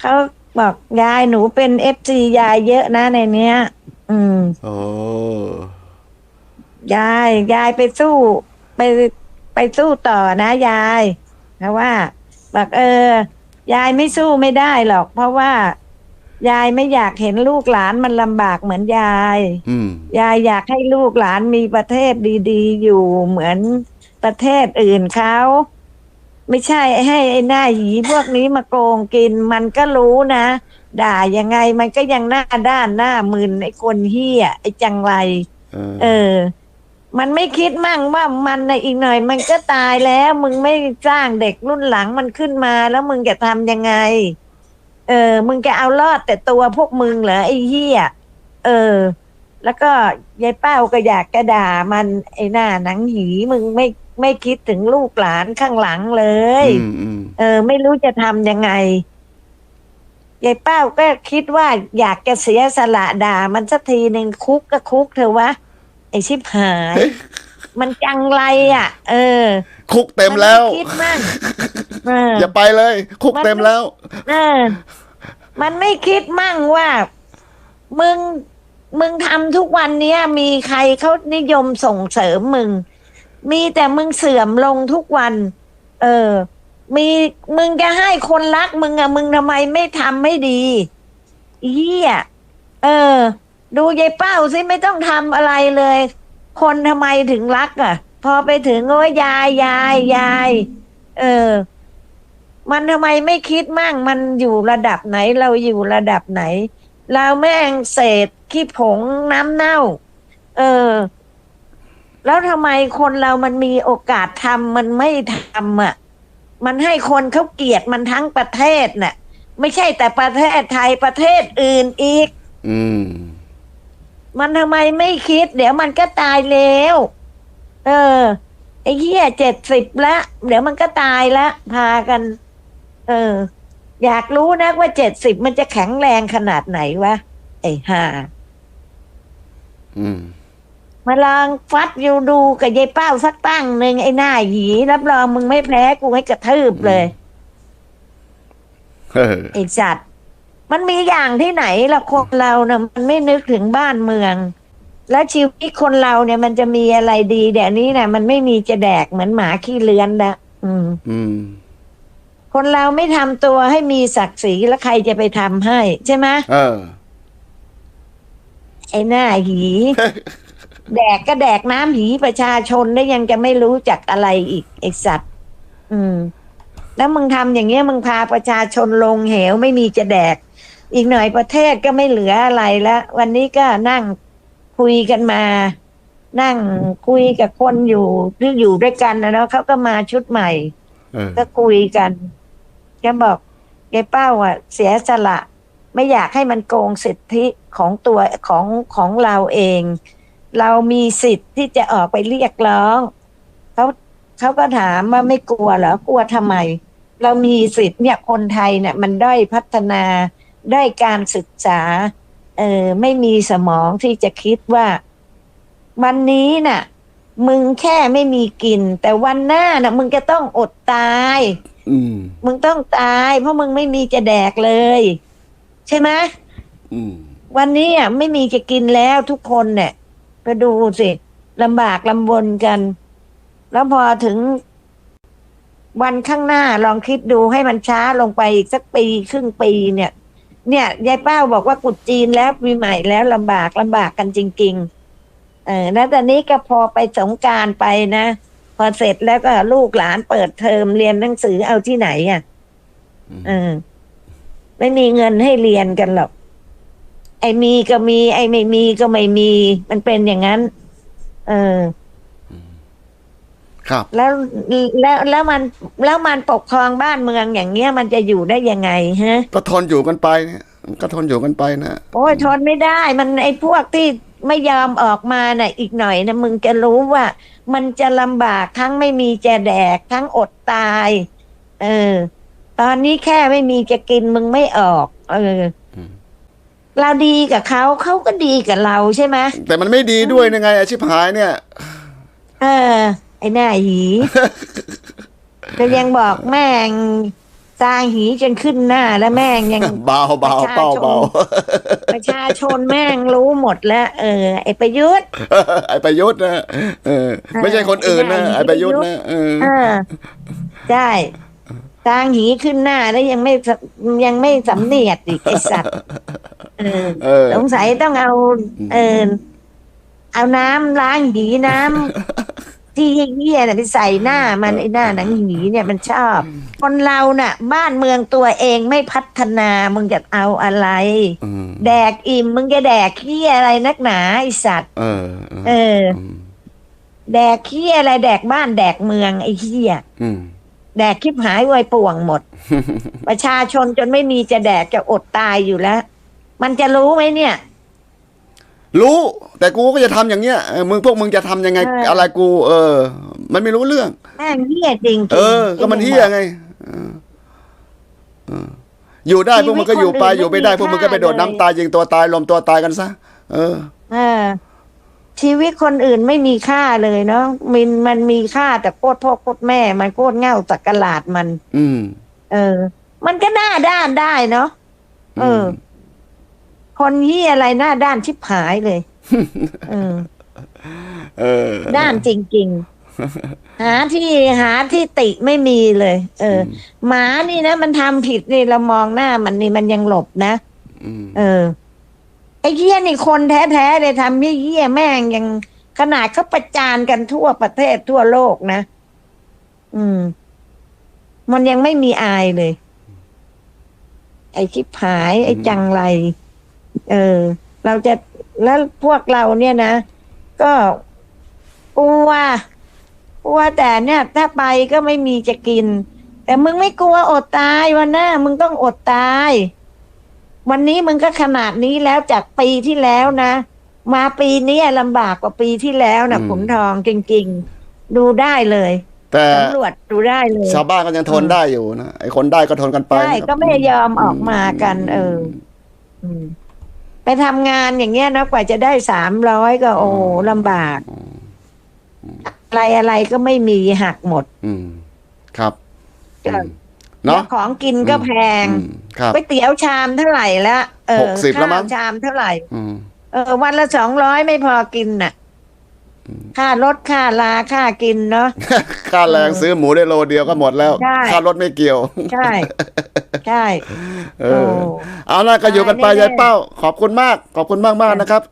เขาบอกยายหนูเป็นเอฟซียายเยอะนะในเนี้ย อืมโอ้ยายยายไปสู้ ไปไปสู้ต่อนะยายเพราะว่าบอกเออ ยายไม่สู้ไม่ได้หรอก เพราะว่า ยายไม่อยากเห็นลูกหลานมันลำบากเหมือนยายอืมยายอยากให้ลูกหลานมีประเทศดี ๆ อยู่เหมือนประเทศอื่นเขา ไม่ใช่ให้ไอ้หน้าหีพวกนี้มาโกงกินมันก็รู้นะ ด่ายังไงมันก็ยังหน้าด้านหน้ามึนไอ้คนเฮียไอ้จังไรเออเออ มันไม่คิดมั่งว่ามันในะอีกหน่อย มันก็ตายแล้ว มึงไม่สร้างเด็กรุ่นหลังมันขึ้นมา แล้วมึงจะทำยังไง เออ มึงจะเอารอดแต่ตัวพวกมึงเหรอไอ้เหี้ยเออ แล้วก็ยายเป้าก็อยากกระด่ามันไอ้หน้าหนังหีมึงไม่ ไม่คิดถึงลูกหลานข้างหลังเลยอืมอืมเออ ไม่รู้จะทำยังไงยายเป้าก็คิดว่าอยากจะเสียสละด่า มันสักทีหนึ่งคุกก็คุกเถอะวะ ไอชิบหาย มันจังไรอะ เออ คุกเต็มแล้วนไคิดมั่งเอออย่าไปเลย คุกเต็มแล้วเออ มันไม่คิดมั่งว่า มึงมึงทำทุกวันเนี้ย มีใครเขานิยมส่งเสริมมึง มีแต่มึงเสื่อมลงทุกวัน เออ มีมึงจะให้คนรักมึงอะมึงทำไมไม่ทำไม่ดีเหี้ยเออ ดูยายเป้าสิไม่ต้องทำอะไรเลย คนทำไมถึงรักอะพอไปถึงโอ้ยยายยายยายเออ มันทำไมไม่คิดมั่งมันอยู่ระดับไหน เราอยู่ระดับไหน เราแม่งเศษขี้ผงน้ำเน่า เออ แล้วทำไมคนเรามันมีโอกาสทำมันไม่ทำอะ มันให้คนเขาเกลียดมันทั้งประเทศน่ะ ไม่ใช่แต่ประเทศไทยประเทศอื่นอีก อืม มันทำไมไม่คิด เดี๋ยวมันก็ตายแล้วเออ ไอ้เหี้ยเจ็ดสิบละเดี๋ยวมันก็ตายละพากัน เออ อยากรู้นะว่าเจ็ดสิบมันจะแข็งแรงขนาดไหนวะไอ้ห่าอืม มาลองฟัดอยู่ดูกับยายเป้าสักตั้งหนึ่งไอ้หน้าหยีรับรองมึงไม่แพ้กูให้กระทืบเลยเออไอ้จัดมันมีอย่างที่ไหนละคนเรานะ่ะมันไม่นึกถึงบ้านเมือง แล้วชีวิตคนเราเนี่ยมันจะมีอะไรดีเดี๋ยวนี้นะมันไม่มีจะแดกเหมือนหมาขี้เลือนละอืม อืม คนเราไม่ทำตัวให้มีศักดิ์ศรีแล้วใครจะไปทำให้ ใช่ไหมเออ ไอ้หน้าหี แดกก็แดกน้ำหีประชาชนแล้วยังจะไม่รู้จักอะไรอีกไอ้สัตว์ อืม แล้วมึงทำอย่างเงี้ยมึงพาประชาชนลงเหวไม่มีจะแดก อีกหน่อยประเทศก็ไม่เหลืออะไรแล้ว วันนี้ก็นั่งคุยกันมา นั่งคุยกับคนอยู่ที่อยู่ด้วยกันนะเนาะเขาก็มาชุดใหม่เออก็คุยกันก็บอกยายเป้าอะ เสียสละ ไม่อยากให้มันโกงสิทธิของตัวของของเราเอง เรามีสิทธิ์ที่จะออกไปเรียกร้องเขาเขาก็ถามว่าไม่กลัวเหรอกลัวทำไม เรามีสิทธิ์เนี่ยคนไทยเนี่ย มันได้อยพัฒนาได้อยการศึกษา เออไม่มีสมองที่จะคิดว่า วันนี้น่ะ มึงแค่ไม่มีกิน แต่วันหน้าน่ะ มึงจะต้องอดตายอืมมึงต้องตาย เพราะมึงไม่มีจะแดกเลย ใช่ไหมอืมวันนี้อะไม่มีจะกินแล้วทุกคนเนี่ย ไปดูสิลำบากลำบนกัน แล้วพอถึงวันข้างหน้าลองคิดดูให้มันช้าลงไปอีกสักปีครึ่งปีเนี่ย เนี่ยยายเป้าบอกว่ากุดจีนแล้วปีใหม่แล้วลำบากลำบากกันจริง ๆ เออแล้วตอนนี้ก็พอไปสงกรารไปนะพอเสร็จแล้วก็ลูกหลานเปิดเทอมเรียนหนังสือเอาที่ไหนอะเออไม่มีเงินให้เรียนกันหรอก ไอ้มีก็มี ไอ้ไม่มีก็ไม่มี มันเป็นอย่างนั้น เออครับ แล้วแล้วแล้วมันแล้วมันปกครองบ้านเมืองอย่างเงี้ย มันจะอยู่ได้ยังไงฮะ ก็ทนอยู่กันไปเนี่ยก็ทนอยู่กันไปนะโอ้ยทนไม่ได้ มันไอ้พวกที่ไม่ยอมออกมาน่ะ อีกหน่อยนะมึงจะรู้ว่า มันจะลำบากทั้งไม่มีจะแดกทั้งอดตาย เออ ตอนนี้แค่ไม่มีจะกินมึงไม่ออก เอออม เราดีกับเขาเขาก็ดีกับเราใช่ไหมแต่มันไม่ดีด้วยยังไงอาชีพหายเนี่ย เออ ไอ้หน้าหีก็ยังบอกแม่งตาหีจนขึ้นหน้าแล้วแม่งยังเบาเบาเป้าเบาประชาชนแม่งรู้หมดแล้ว เออ ไอ้ประยุทธ์ไอ้ประยุทธ์นะเออ ไม่ใช่คนอื่นนะไอ้ประยุทธ์นะเออเออใช่ ตาหีขึ้นหน้าแล้วยังไม่สยังไม่สำเนียดอีกไอ้สัตว์เออเออสงสัยต้องเอา เออเอาน้ำล้างหีน้ำที่เหี้ยๆน่ะไปใส่หน้ามันไอ้หน้าหนังหีเนี่ยมันชอบ คนเราน่ะ บ้านเมืองตัวเองไม่พัฒนามึงจะเอาอะไรอืมแดกอิ่มมึงจะแดกเหี้ยอะไรนักหนาไอสัตว์เออเออเอออืมแดกเหี้ยอะไรแดกบ้านแดกเมืองไอ้เหี้ยอืม แดกคลิปหายไวยป่วงหมด ประชาชนจนไม่มีจะแดกจะอดตายอยู่แล้ว มันจะรู้ไหมเนี่ย รู้ แต่กูก็จะทำอย่างเงี้ยเออมึงพวกมึงจะทำยังไงเออออะไรกู เออ มันไม่รู้เรื่องแม่งเหี้ยจริงๆเออ ก็มันเฮี้ยไงเออเอออยู่ได้พวกมึงก็อยู่ไปอยู่ไม่ได้พวกมึงก็ไปโดดน้ำตายยิงตัวตายลมตัวตายกันซะเออ เออ ชีวิตคนอื่นไม่มีค่าเลยเนาะมันมันมีค่าแต่โคตรพ่อโคตรแม่ มันโคตรเง่าสักกะหลาดมัน อืม เออ มันก็หน้าด้านได้เนาะเออ คนเหี้ยอะไรหน้าด้านชิบหายเลย เออ เออ ด้านจริง ๆ หาที่หาที่ติไม่มีเลย เออ หมานี่นะมันทำผิดนี่เรามองหน้ามันนี่มันยังหลบนะอืมเออ ไอ้เหี้ยนี่คนแท้ๆเลยทำเหี้ยแม่งยังขนาดเขาประจานกันทั่วประเทศทั่วโลกนะ อืม มันยังไม่มีอายเลย ไอ้ชิบหาย ไอ้จังไร เออ เราจะแล้วพวกเราเนี่ยนะ ก็กลัวกลัวแต่เนี่ย ถ้าไปก็ไม่มีจะกิน แต่มึงไม่กลัวอดตายวันหน้ามึงต้องอดตาย วันนี้มึงก็ขนาดนี้แล้วจากปีที่แล้วนะ มาปีนี้ลำบากกว่าปีที่แล้วนะขุนทองจริง ๆ ดูได้เลย แต่สำรวจดูได้เลย ชาวบ้านก็ยังทนได้อยู่นะไอ้คนได้ก็ทนกันไปใช่ก็ไม่ยอมออกมากัน เอออืมไปทำงานอย่างเงี้ยนะกว่าจะได้สามร้อยก็โอ้ลำบากอะไรอะไรก็ไม่มีหักหมด อืม ครับก็อืมเนาะของกินก็แพงอืมครับ ก๋วยเตี๋ยวชามเท่าไหร่ละเออหกสิบแล้วมั้งข้าชามเท่าไหร่อืมเออ วันละสองร้อยไม่พอกินน่ะ ค่ารถค่าลาค่ากินเนาะค่าแรงซื้อหมูได้โลเดียวก็หมดแล้วใช่ค่ารถไม่เกี่ยว ใช่ใช่เออโอ้เอาละก็อยู่กันไปตายแน่ๆยายเป้า ขอบคุณมาก ขอบคุณมากมากๆนะครับ